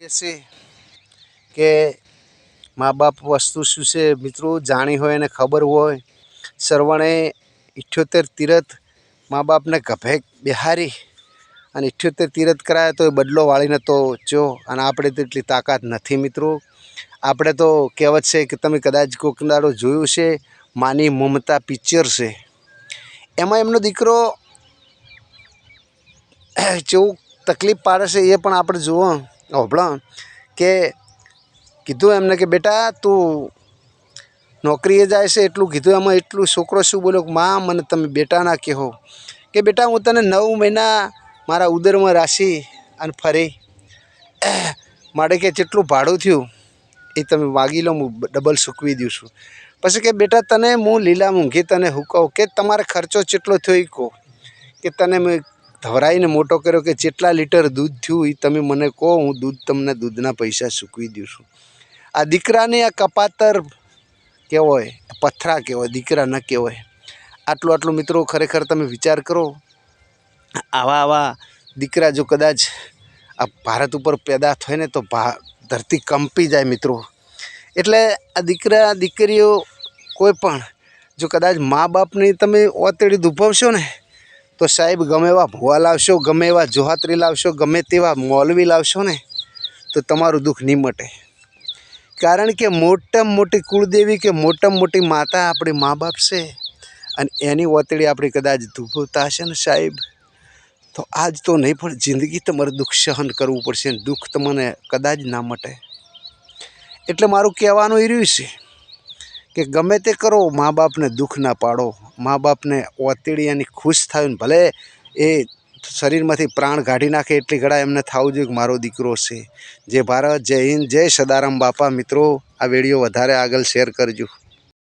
છે કે મા બાપ વસ્તુ શું છે? મિત્રો, જાણી હોય અને ખબર હોય શ્રવણે ઇઠ્યોતેર તીરથ મા બાપને ગભે બિહારી અને ઇઠ્યોતેર તીરથ કરાયો તો એ બદલો વાળીને તો જો, અને આપણે તો એટલી તાકાત નથી મિત્રો. આપણે તો કહેવત છે કે તમે કદાચ કોઈક દાડો જોયું છે, માની મમતા પિક્ચર છે. એમાં એમનો દીકરો જેવું તકલીફ પાડે છે એ પણ આપણે જુઓ. હોભળો કે કીધું એમને કે, બેટા, તું નોકરીએ જાય છે. એટલું કીધું એમાં એટલું છોકરો શું બોલ્યો માં, મને તમે બેટાના કહો કે, બેટા, હું તને નવ મહિના મારા ઉદરમાં રાશી અને ફરી. માટે કે, જેટલું ભાડું થયું એ તમે માગી લો, હું ડબલ સૂકવી દઉં છું. પછી કે, બેટા, તને હું લીલા મૂંઘી તને હું કે, તમારે ખર્ચો જેટલો થયો એ કહો. કે, તને મેં ધવરાઈને મોટો કર્યો કે જેટલા લીટર દૂધ થયું એ તમે મને કહો, હું દૂધ તમને દૂધના પૈસા ચૂકવી દઉં છું. આ દીકરાને આ કપાતર કહેવાય પથરા કહેવાય, દીકરા ન કહેવાય. આટલું આટલું મિત્રો ખરેખર તમે વિચાર કરો. આવા આવા દીકરા જો કદાચ આ ભારત ઉપર પેદા થાય ને તો ભા, ધરતી કંપી જાય મિત્રો. એટલે આ દીકરા, દીકરીઓ કોઈ પણ, જો કદાચ મા બાપની તમે ઓતેડી દુભાવશો ને તો સાહેબ, ગમે એવા ભુવા લાવશો, ગમે એવા જોહાત્રી લાવશો, ગમે તેવા મોલવી લાવશો ને, તો તમારું દુઃખ નહીં મટે. કારણ કે મોટામાં મોટી કુળદેવી કે મોટામાં મોટી માતા આપણી મા બાપ છે અને એની વતળી આપણે કદાચ ધૂપતા હશે ને સાહેબ, તો આજ તો નહીં, પણ જિંદગી તમારે દુઃખ સહન કરવું પડશે અને દુઃખ તમને કદાચ ના મટે. એટલે મારું કહેવાનું એ રહ્યું છે કે ગમે તે કરો, મા બાપને દુઃખ ના પાડો. મા બાપને ઓતડી એની ખુશ થાય ને ભલે એ શરીરમાંથી પ્રાણ કાઢી નાખે એટલી ઘડા એમને થવું જોઈએ કે મારો દીકરો છે. જય ભારત, જય હિન્દ, જય સદારામ બાપા. મિત્રો, આ વીડિયો વધારે આગળ શેર કરજો.